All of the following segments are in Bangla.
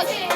ও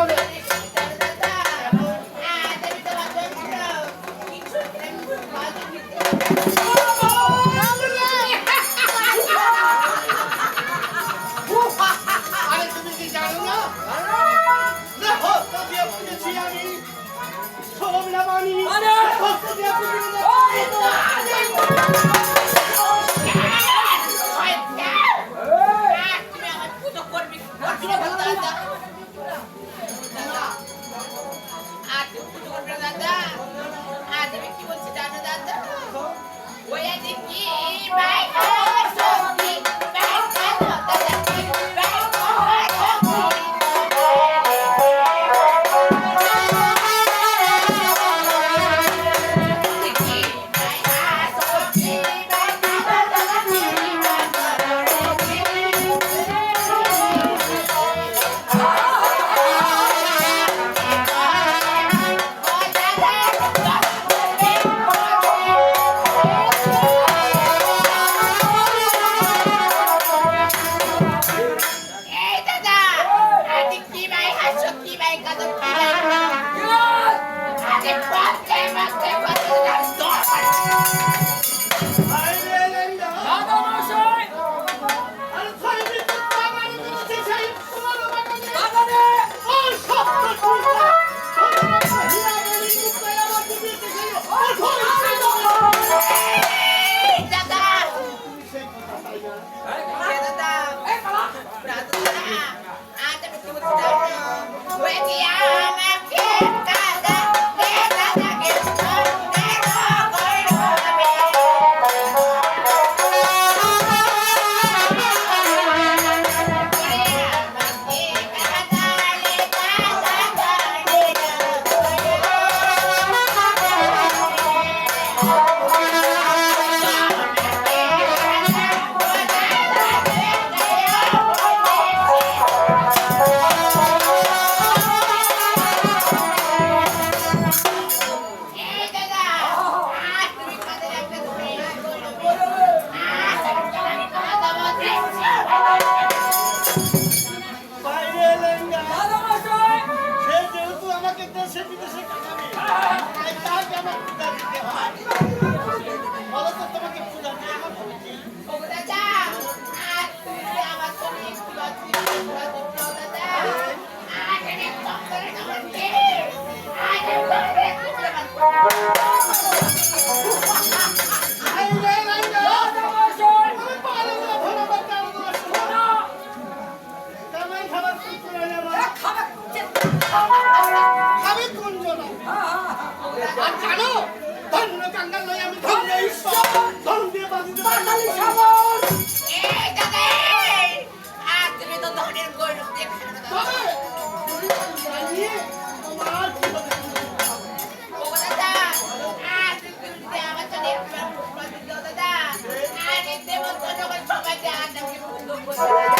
হবে Bobcat! জানো? ধন্য কাঙ্গাল নয় আমি ধন্য ঈশ্বর। ধন দিয়ে বাঁচিতে বাঙালি সাবর এই দাদা আর তুমি তো ধনের গৌরব দেখছ তবে তুমি জানিয়ে তোমার Thank you.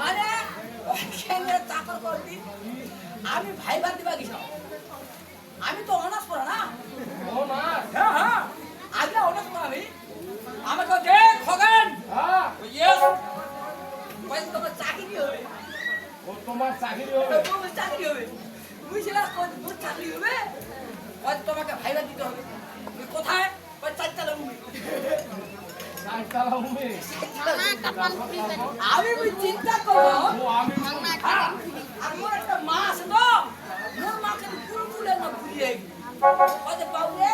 মানে কেন্দ্রের চাকর করবি আমি ভাইবার দিবা গেছিলাম আমি চিন্তা করো। আমার একটা মা আছে তো। মোর মাকে পুরো তুলে না ভুলিয়ে বাবু রে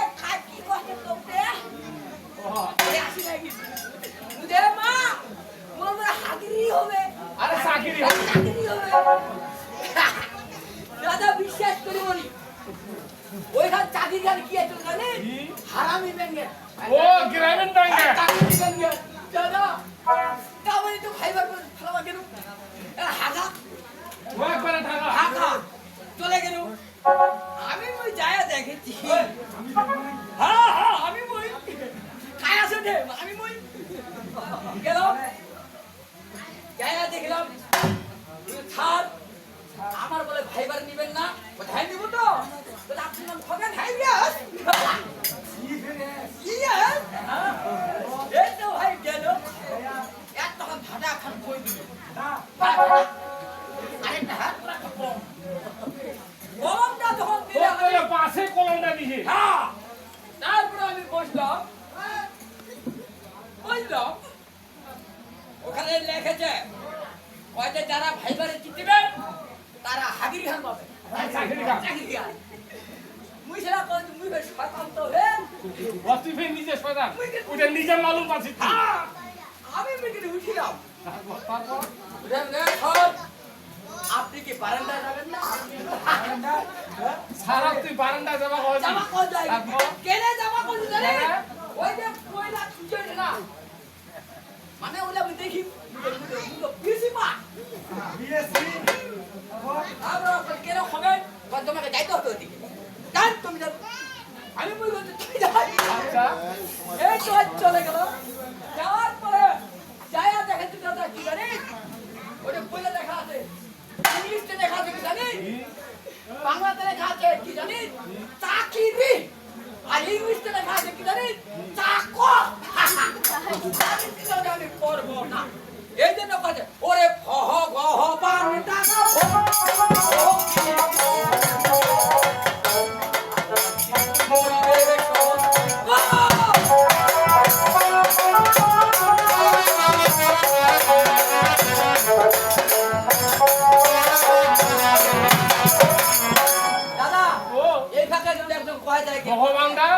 ভগবানটা?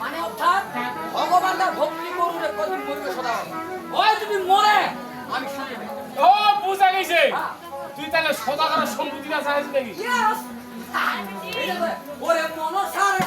মানে ভক্তি করুন কদিন মরবে তুমি মরে? আমি ও বুঝা গেছে। তুই তাহলে সদাকার সম্পত্তিটা নাকি? ওরে মনসারে